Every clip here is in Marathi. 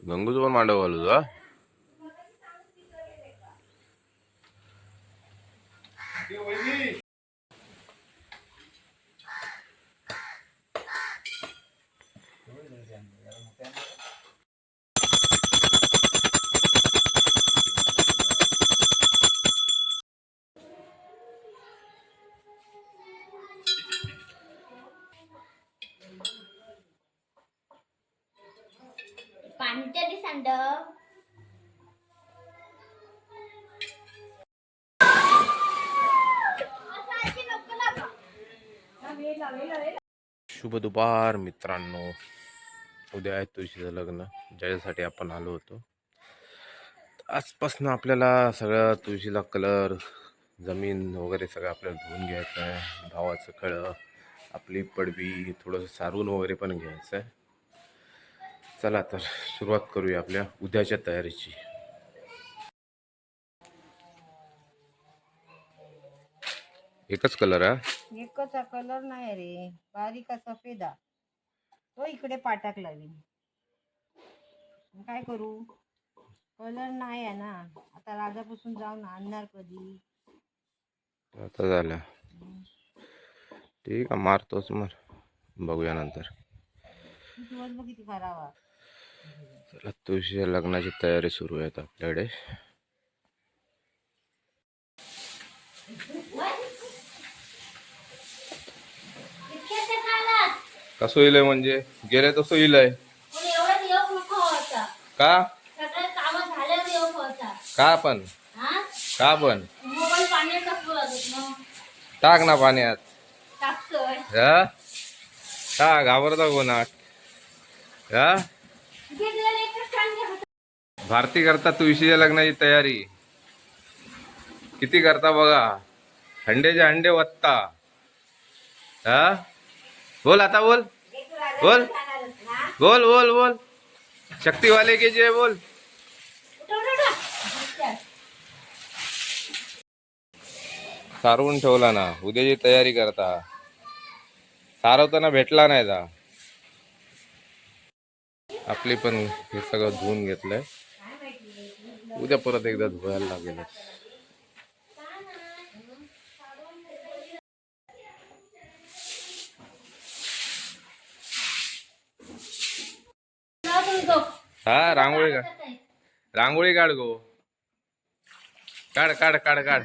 गंगूचं पण मांडव घालू तुझा शुभ दुपार मित्रांनो उद्या आहे तुळशीचं लग्न. ज्याच्यासाठी आपण आलो होतो. आजपासून आपल्याला सगळं तुळशीला कलर जमीन वगैरे सगळं आपल्याला धुवून घ्यायचं आहे. भावाचं कळं आपली पडवी थोडंसं सारून वगैरे पण घ्यायचं आहे. चला तर सुरुवात करूया आपल्या उद्याच्या तयारीची. एकच कलर आहे एकचा कलर नाही रे. बारीक सफेदा तो इकडे पाटाक लावीन. मग काय करू? कलर नाही आहे ना. आता राजापासून जाऊन आणणार कधी? आता झालं. ठीक आहे मारतोच मार बघूया नंतर. दिवस बघ किती करावा? चला तुळशीच्या लग्नाची तयारी सुरू आहे आपल्याकडे. कसं येईल म्हणजे? गेले तसं येईल का? का पण? हा? का पण? टाकू ना. पाण्यात. हा? टाक घाबरता कोणाक हा. भारती करता तुळशीच्या लग्नाची तयारी. किती करता बघा? हंडेचे हंडे वत्ता. हा? बोल आता बोल. बोल। बोल बोल बोल। शक्तिवाले के जे बोल। सारवून ठेवला ना उद्याची तयारी करता. सारवताना भेटला नाही जा. आपली पण हे सगळं धुवून घेतलंय. उद्या परत एकदा धुवायला लागेल हा रांगोळी काढ. रांगोळी काढ गो. काढ काढ काढ काढ.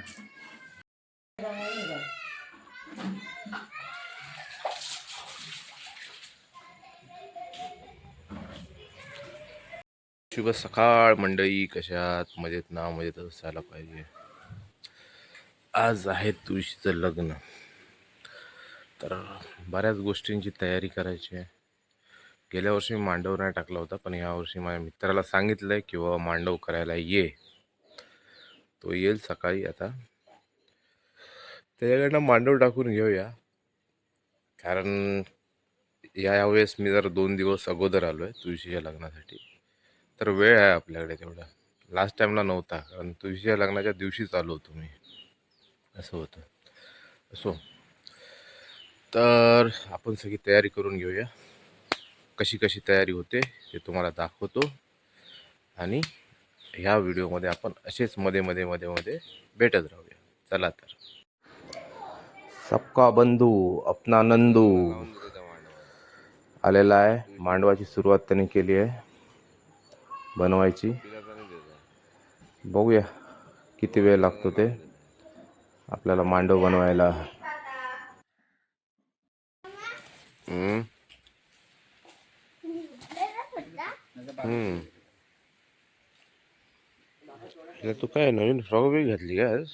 शुभ सकाळ मंडळी कशात? मजेत ना मजेत असायला पाहिजे. आज आहे तुळशीचं लग्न. तर बऱ्याच गोष्टींची तयारी करायची आहे. गेल्या वर्षी मी मांडव नाही टाकला होता पण यावर्षी माझ्या मित्राला सांगितलंय की बाबा मांडव करायला ये. तो येईल सकाळी आता. त्याच्याकडनं मांडव टाकून घेऊया. कारण या यावेळेस मी जर दोन दिवस अगोदर आलो आहे तुळशीच्या लग्नासाठी. तर वेळ आहे आपल्याकडे तेवढा. लास्ट टाईमला नव्हता कारण तुळशीच्या लग्नाच्या दिवशीच आलो होतो मी. असं होतं. असो. तर आपण सगळी तयारी करून घेऊया. कशी कशी तयारी होते ते तुम्हाला दाखवतो. आणि ह्या व्हिडिओमध्ये आपण असेच मध्ये मध्ये मध्ये मध्ये भेटत राहूया. चला तर. सबका बंधू अपना नंदू. आलेला आहे. मांडवाची सुरुवात त्यांनी केली आहे. बनवायची. बघूया किती वेळ लागतो ते. आपल्याला मांडव बनवायला. हम्म. तू काय नवीन फ्रॉक बी घातली का आज?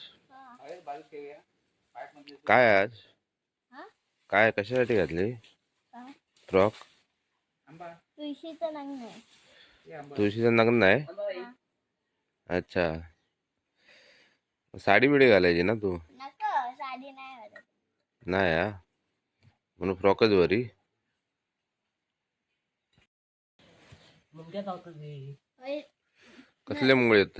काय आज? हा? काय कशासाठी घातली? फ्रॉक? तुळशीचं लग्न आहे. अच्छा. साडी बिडी घालायची ना तू? नको साडी नाही आवडत. नाही हा? मुंग्या गावतात कसले मुंगळे येत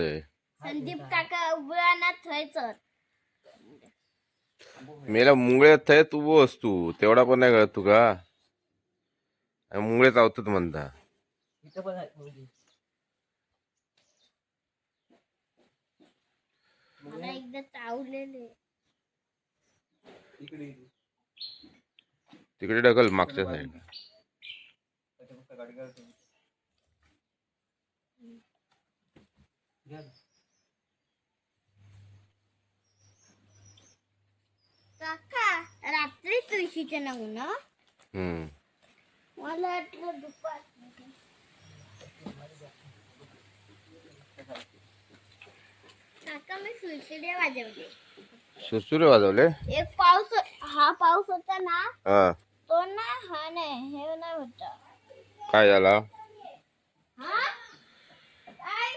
संदीप काका उभा ना थंयचर मेला मुंगळे थंय तू उभं असतो तेवढा पण नाही कळत तुका. आणि मुंगळे चावतात म्हणता. तिकडे ढकल मागच्या साईड काका रात्री तुळशीचे नंग ना? हम्म. मला वाटलं दुपार. काका मी सुळसुडे वाजवले. सुरसुरे वाजवले? एक पाऊस हा पाऊस होता ना हा. तो ना हा नाही हे नाही होता. काय झाला हा काय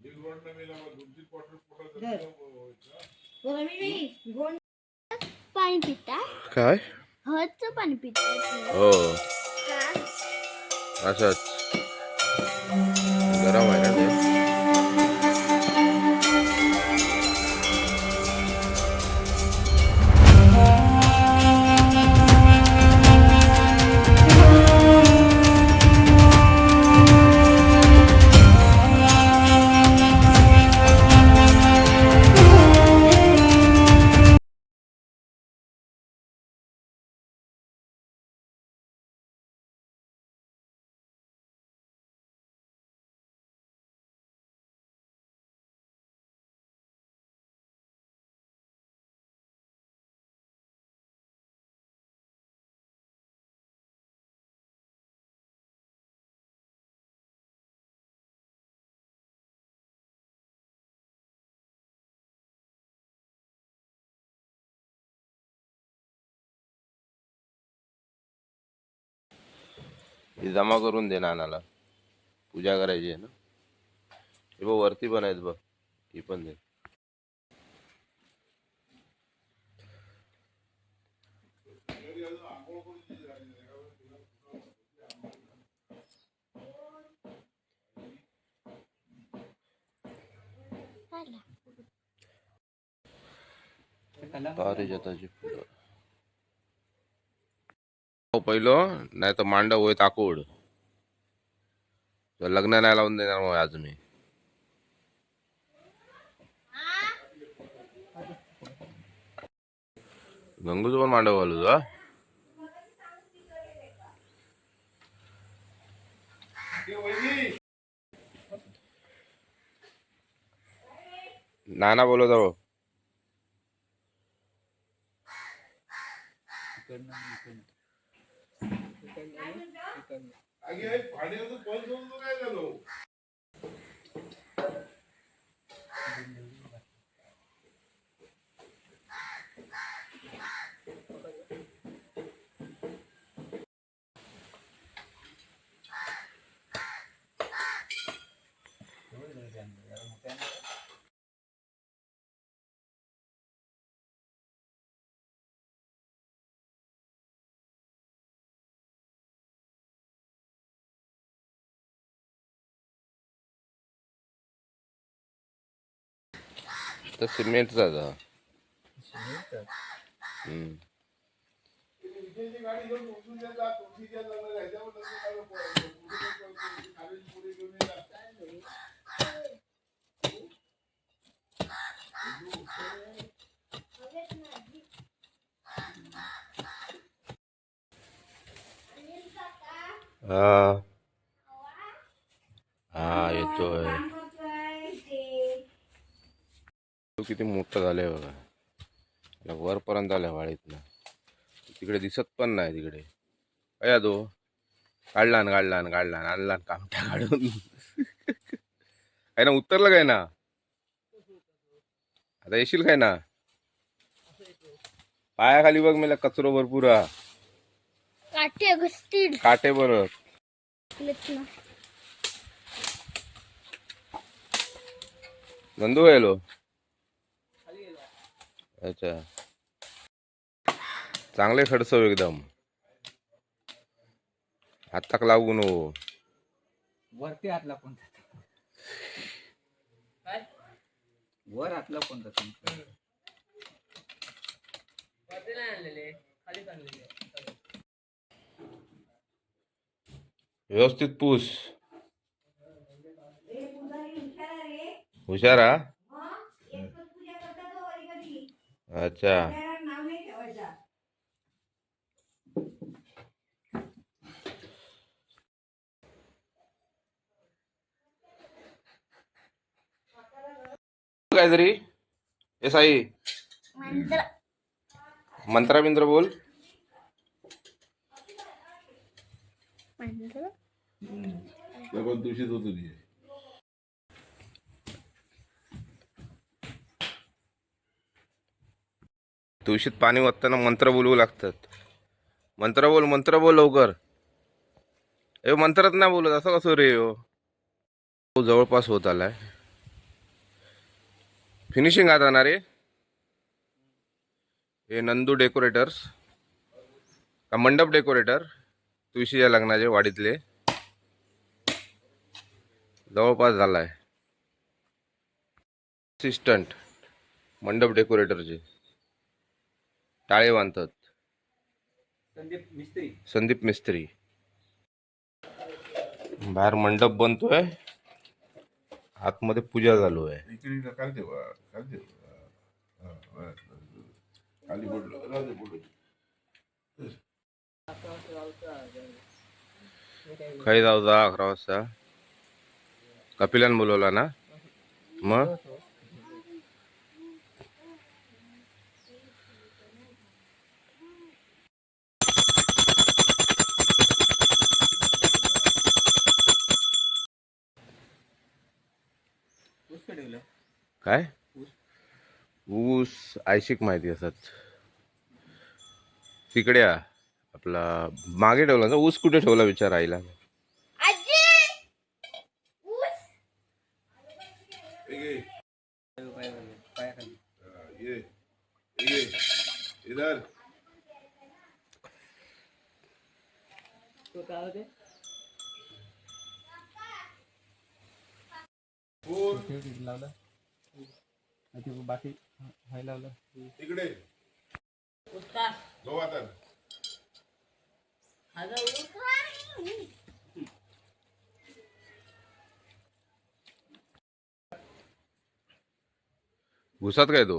गोंड पाणी पिता काय? हळदचं पाणी पिता हो. असंच. गरम आहे ना हे जमा करून दे नानाला. पूजा करायची आहे ना? हे बघ वरती पण आहेत बघ. ही पण दे. पारिजाताची फुलं पहिलो नाही तर मांडव होय ताकूड लग्न नाही लावून देणार मग आज मी. गंगूचं पण मांडव घालू तुझा नाना बोलत आहो আগে পানি তো বন্ধ পঞ্চম গেল। तर सिमेंटचा जा हा किती मोठा झालाय बघा. याला वरपर्यंत आलाय वाळीतनं तिकडे दिसत पण नाही तिकडे. अया तो काढला न काढला न काढला न आणला न कामट्या काढून. काय ना उतरलं काय ना? आता येशील काय ना? पायाखाली बघ मला कचरो भरपूर. काटे घसतील. काटे बरं ना. नंदू गेलो. अच्छा. चांगले खडसव एकदम. हाताक लागू नको वरती हातला कोणता वर हातला कोणता तुमचं व्यवस्थित पूस. हुशार हा. अच्छा. नाव नाही ठेवायचा काहीतरी? ए साई. मंत्र. मंत्रा. बिंत्र बोल दूषित होत तुळशीत पाणी वाचताना मंत्र बोलवू लागतात. मंत्र बोल मंत्र बोल लवकर. ए मंत्रात नाही बोलत असं कसं रे हो? तो जवळपास होत आलाय. फिनिशिंग आता ना रे? हे नंदू डेकोरेटर्स का मंडप डेकोरेटर तुळशीच्या लग्नाचे वाडीतले. जवळपास झालाय. असिस्टंट मंडप डेकोरेटरचे टाळे बांधतात. संदीप मिस्त्री. संदीप मिस्त्री. बाहेर मंडप बनतोय. आतमध्ये पूजा चालू आहे. खाली जाऊ जा अकरा वाजता. कपिलान बोलवला ना? मग? काय ऊस आयशिक माहिती असत तिकडे. आपला मागे ठेवला ना ऊस कुठे ठेवला विचार आईला ये पायाखाली पायाखाली ये ये इधर तो बाकी हाय लावलं. इकडे. गो आता. घुसात काय तो?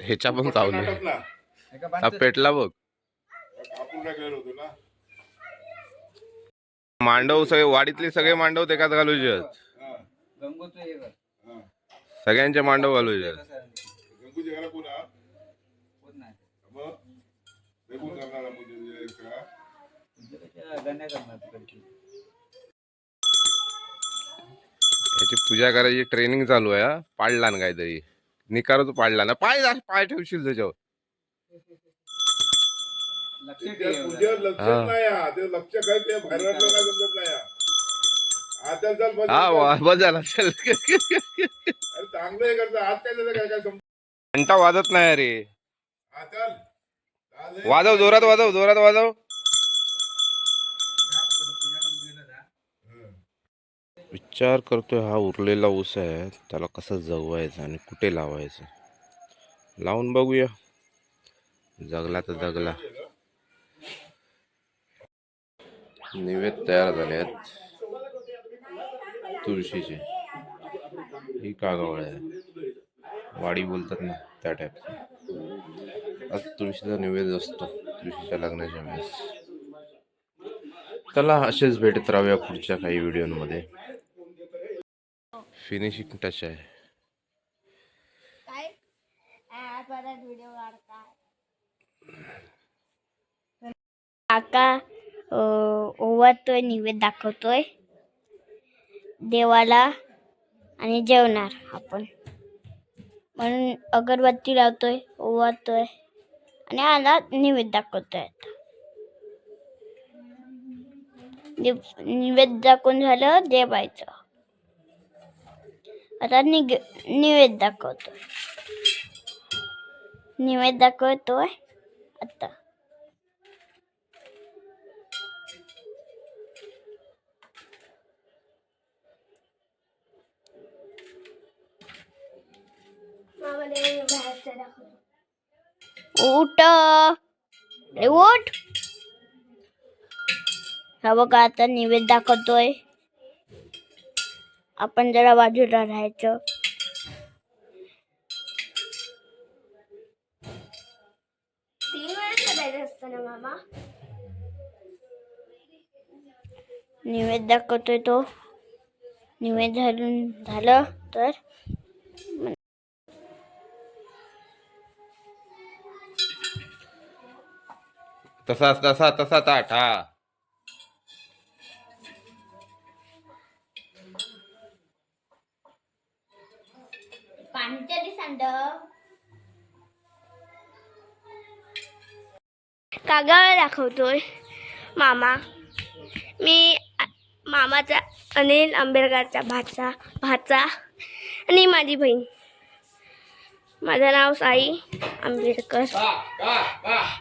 ह्याच्या पण चावले. हा पेटला बघ. आपण काय गेलो होतो ना? मांडव सगळे वाडीतले सगळे मांडव घालूचे हे कर. हा सगळ्यांचे मांडव घालूचे ते? ते करणार म्हणजे याची पूजा करायची ट्रेनिंग चालू आहे. पाडला ना काहीतरी निकार तो पाडला ना पाय पाय ठेवशील त्याच्यावर घंटा वाजत नाही रे हा चल चाल हे. वाजव जोरात वाजव जोरात वाजव. हं. विचार करतोय हा उरलेला ऊस आहे. त्याला कसं जगवायचं आणि कुठे लावायचं? लावून बघूया. जगला तर जगला. निवेद तयार झाले आहेत तुळशीचे. ही कागवळ आहे. वाडी बोलतात ना त्या टाईपचं आज तुळशीचा निवेद असतो तुळशीच्या लग्नाच्या वेळेस. त्याला असेच भेटत राहूया पुढच्या काही व्हिडिओमध्ये. फिनिशिंग टच आहे. काय? काका ओवाळतोय निवेद दाखवतोय. देवाला आणि जेवणार आपण. म्हणून अगरबत्ती लावतोय ओवाळतोय आणि आला निवेद दाखवतोय आता. निवेद दाखवून झालं देवायचं. आता निग निवेद दाखवतो निवेद दाखवतोय आता. उठ. उठ. हा बघा आता निवेद दाखवतोय. आपण जरा बाजूला राहायचं. मामा? निवेद दाखवतोय तो. निवेद झालं झालं तर? तसा तसा तसा ताट हा. कागावर दाखवतोय मामा. मी मामाचा अनिल आंबेडकरचा भाचा भाचा आणि माझी बहीण. माझं नाव साई आंबेडकर.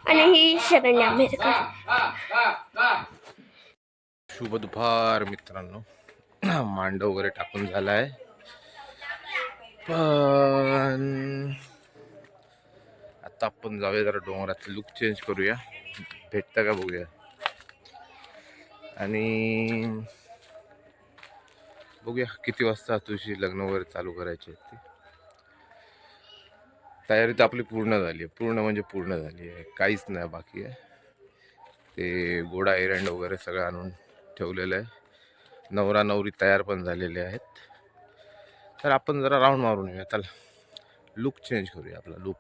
आणि ही शरण्य आंबेडकर. शुभ दुपार मित्रांनो. मांडव वगैरे टाकून झालाय. पण आता आपण जाऊया जरा डोंगरात लुक चेंज करूया. भेटतं का बघूया. आणि बघूया किती वाजता तुझी लग्न वगैरे चालू करायची आहेत ती. तयारी तर आपली पूर्ण झाली आहे. पूर्ण म्हणजे पूर्ण झाली आहे. काहीच नाही बाकी आहे. ते गोडा एरंड वगैरे सगळं आणून ठेवलेलं आहे. नवरा नवरी तयार पण झालेले आहेत. तर आपण जरा राऊंड मारून येऊया. त्याला लुक चेंज करूया आपला लुक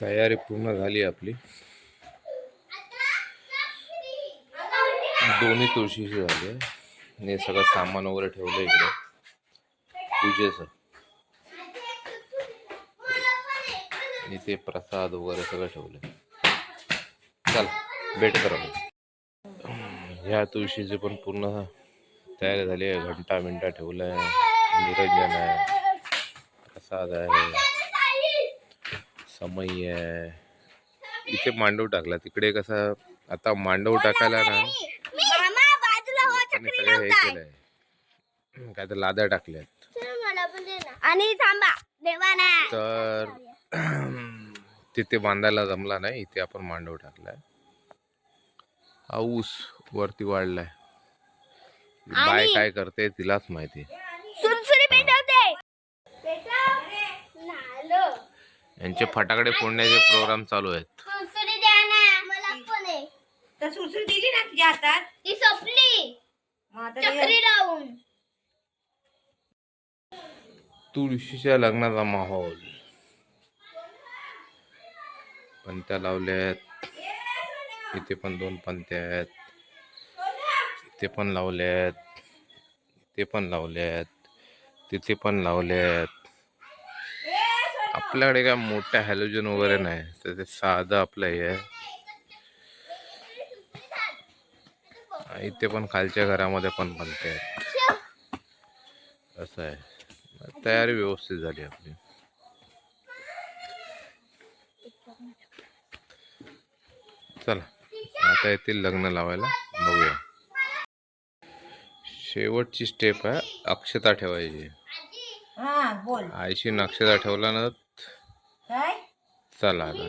तयारी पूर्ण झाली आहे आपली. दोन्ही तुळशीची झाले. आणि सगळं सामान वगैरे ठेवलं इकडे. पूजेचं. आणि ते प्रसाद वगैरे सगळं ठेवलं. चल भेट करा मग. ह्या तुळशीचे पण पूर्ण तयारी झाली आहे. घंटा मिंटा ठेवलं आहे निरंजन आहे. प्रसाद आहे. समई आहे. इथे मांडव टाकला. तिकडे कसं आता मांडव टाकायला ना त्यांनी सगळं हे केलंय. काय तर लाद्या टाकल्यात. आणि थांबा देवा ना तर तिथे बांधायला जमला नाही इथे आपण मांडव टाकलाय. हा ऊस वरती वाढलाय. बाय काय करते तिलाच माहिती. यांचे फटाकडे फोडण्याचे प्रोग्राम चालू आहेत. सुरसुरी द्या ना. मला पण आहे तर सुसरी दिली ना तुझ्या हातात? ती संपली. मग आता चक्री लावून. तुळशीच्या लग्नाचा माहोल. पंत्या लावल्यात. इथे पण दोन पंत्या आहेत. इथे पण लावल्यात. इथे पण लावल्यात. तिथे पण लावल्यात. आपल्याकडे काय मोठ्या हॅलोजन वगैरे नाही. तर ते साधं आपलं हे आहे. इथे पण खालच्या घरामध्ये पण बनते. आहेत असं आहे. तयारी व्यवस्थित झाली आपली. चला आता येतील लग्न लावायला. बघूया. शेवटची स्टेप आहे अक्षता ठेवायची. हा बोल. आईशी अक्षता ठेवला ना काय? चला आता.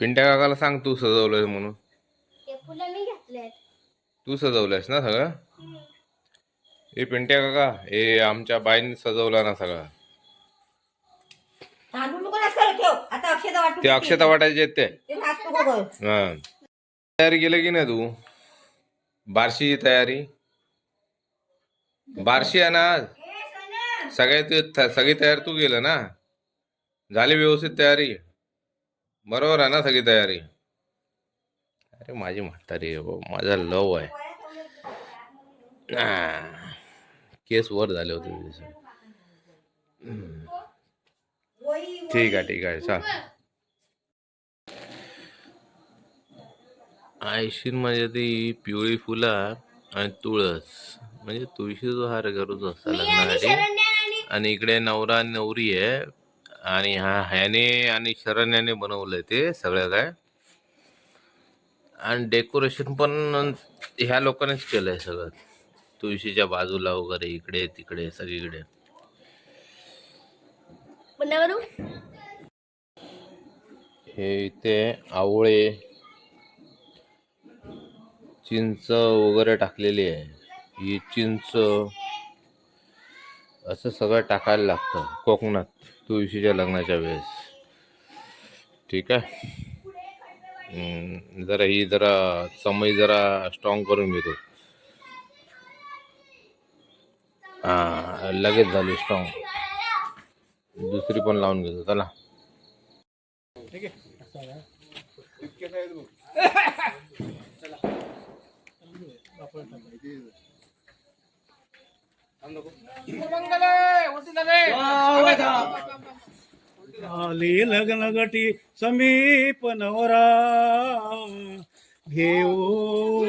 पिंट्या काकाला सांग तू सजवलंय म्हणून. तू सजवलंयस ना सगळं? ए पिंट्या काका ए आमच्या बाईने सजवला ना सगळं. तांदूळ नको ना सरळ ठेव. आता अक्षता वाटू ते अक्षता वाटायचे आहेत ते. ते नाच नको कर हा. तयारी केलं की नाही तू? बारशीची तयारी? बारशी आहे ना? आज सगळे तू सगळी तयार तू केलं ना? झाली व्यवस्थित तयारी? बरोबर आहे ना सगळी तयारी? अरे माझी म्हातारी आहे भाऊ माझा लव आहे. केस वर झाले होते. ठीक आहे ठीक आहे चाल. आयशीन म्हणजे ती पिवळी फुलं आणि तुळस. म्हणजे तुळशीचा हार करूच असता लग्नासाठी आणि इकडे नवरा नवरी आहे. आणि हा ह्याने आणि शरण याने बनवलंय ते सगळं काय. आणि डेकोरेशन पण ह्या लोकांनीच केलंय सगळं. तुळशीच्या बाजूला वगैरे इकडे तिकडे सगळीकडे. हे इथे आवळे चिंच वगैरे टाकलेली आहे. ही चिंच असं सगळं टाकायला लागतं. कोकणात तुळशीच्या लग्नाच्या वेळेस. ठीक आहे? जरा ही जरा समय जरा स्ट्रॉंग करून घेतो हा लगेच झाली स्ट्रॉंग दुसरी पण लावून घेतो चला आली लग्न गटी समीप नवरा. घेऊ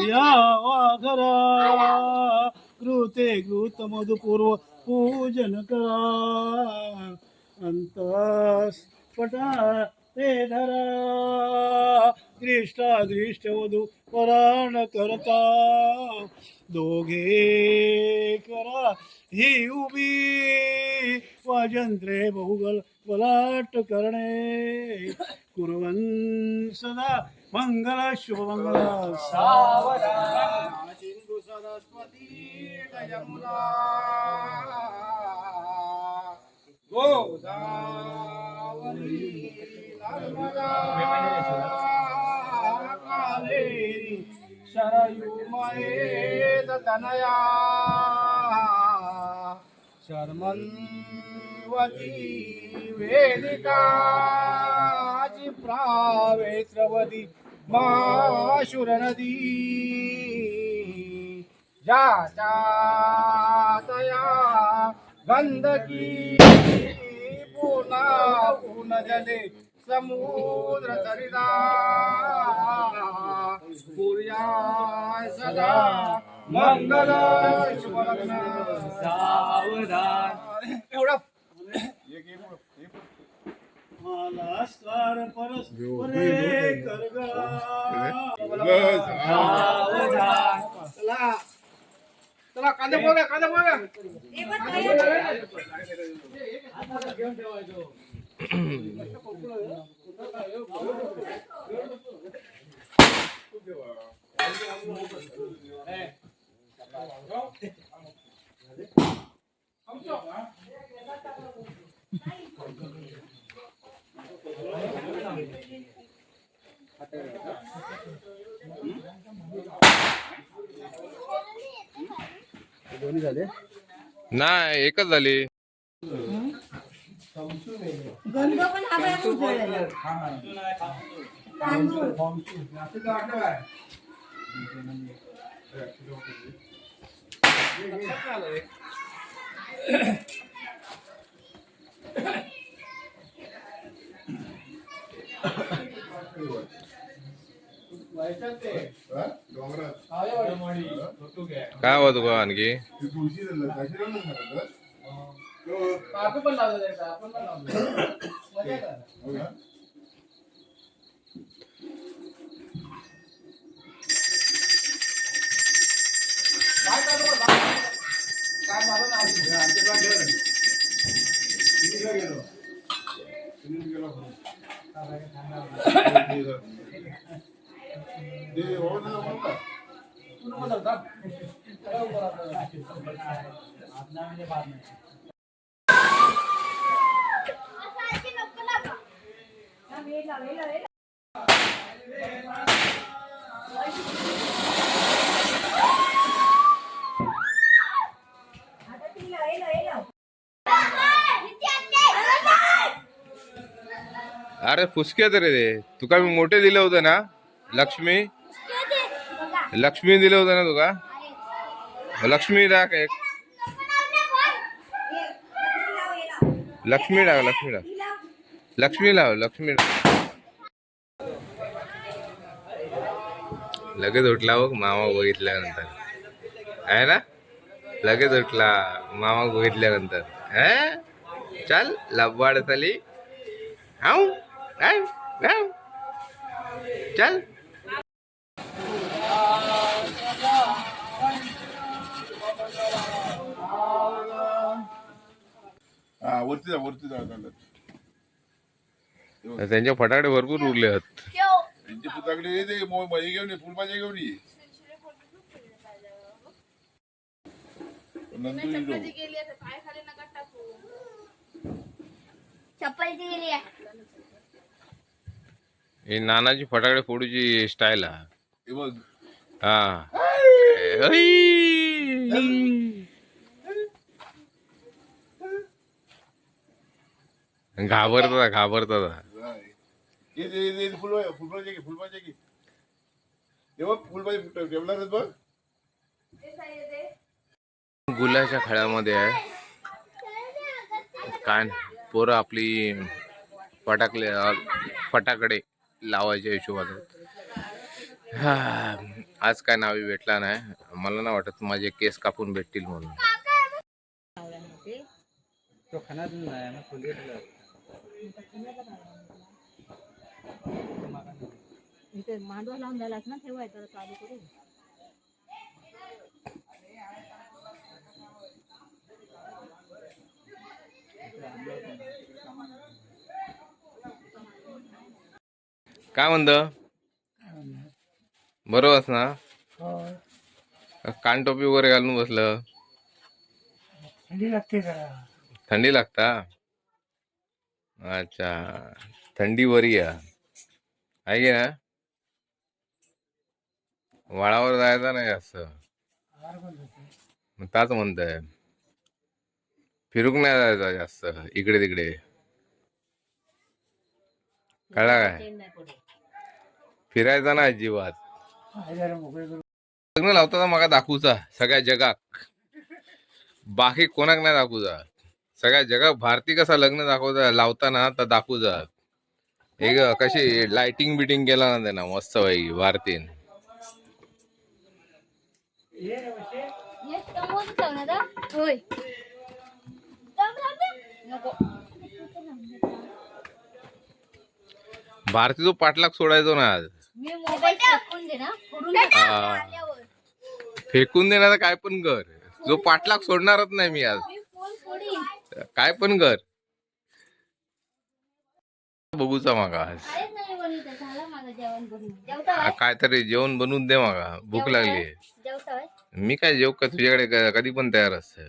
या घरा. कृते कृत मधुपूर्व पूजन करा. अंतस पटा ते धरा. दृष्टा दृष्ट वधू पराण करता. दोघे करा. ही उभी वाजंत्रे बहुगल बलाट करणे. कुर्वन सदा मंगल शुभ मंगल. सावधान सरस्वती जयमुला गोदावरी. नर्मदा कावेरी शरयू महेद तनया शर्मन्वती वेदिका प्रावेत्रवती माशुर नदी जाता तया गंधकी पुन्हा पुन जले। समुद्र सरिता पूर्या सदा मंगल शुभलग्न सावधान एवढा मालास्कार परस्परे करगा बस, हा. चला चला कांदे बोला कांदे बोला नाही एकच झाली गंध पण हा बाया उजळलेला. तांदूळ हा? डोंगरात काय होत गो आणखी ती तुळशी झालं, कशी राहणार घरात? तो- हो का? अरे फुसके रे ते. तुका मी मोठे दिले होते ना लक्ष्मी? लक्ष्मी दिले होते ना तुका? लक्ष्मी टाक एक. लक्ष्मी टाक लक्ष्मी टाक. लक्ष्मी लाव लक्ष्मी लगेच उठला बघ मामा बघितल्यानंतर. आहे ना? लगेच उठला मामा बघितल्यानंतर. है चल लबाड चाली. हाऊ हाऊ. चल हा वरती जा वरती जा चालत त्यांच्या फटाकडे भरपूर उरले आहेत यांची पुताकडे येते मो- हे घेऊन ये फुलभाज्या घेऊन ये नंतर येतो. चप्पलची गेली आहे ही नानाची फटाकडे फोडूची स्टाईल हा हे बघ हा ऐ. घाबरतात घाबरतात काय? ये ये ये फुलभाज्या फुलभाज्या घे फुलभाज्या घे हे बघ बघ गुलाच्या खळ्यामध्ये आहे काय पोरं आपली फटाकले फटाकडे लावायच्या हिशोबाने. हा, आज काय नावी भेटला नाही. मला नाही वाटत माझे केस कापून भेटतील म्हणून. तो खाणार नाही ना फुले इथे मांडवा लावून ना ठेवायचं चालू करून काय म्हणतं? बरोबर ना. कान टोपी वगैरे घालून बसलं. थंडी लागते जरा. थंडी लागता? अच्छा. थंडी बरी आहे. की ना वाळावर जायचं नाही असं. होते. मग ताच म्हणतंय. फिरूक नाही जायचं जास्त. इकडे तिकडे. कळला काय? फिरायचं ना अजिबात. लग्न लावता मगा दाखवूचा सगळ्या जगाक. बाकी कोणाक नाही दाखवूचा. सगळ्या जगात भारती कसा लग्न दाखवता लावताना तर दाखवूचा. हे ग कशी लाइटिंग बिटिंग केला ना त्यांना मस्त पैकी भारतीन. होय. नको. भारती तो पाठलाग सोडायचो ना आज मी मोबाईल टाकून दे ना फोडून हा. फेकून देणार तर काय पण कर. जो पाठलाग सोडणारच नाही मी आज. काय पण कर. बघूचा मागा आज. झालं माझं जेवण बनवून दे मागा. भूक लागली. मी काय जेव का? तुझ्याकडे क- कधी पण तयार असते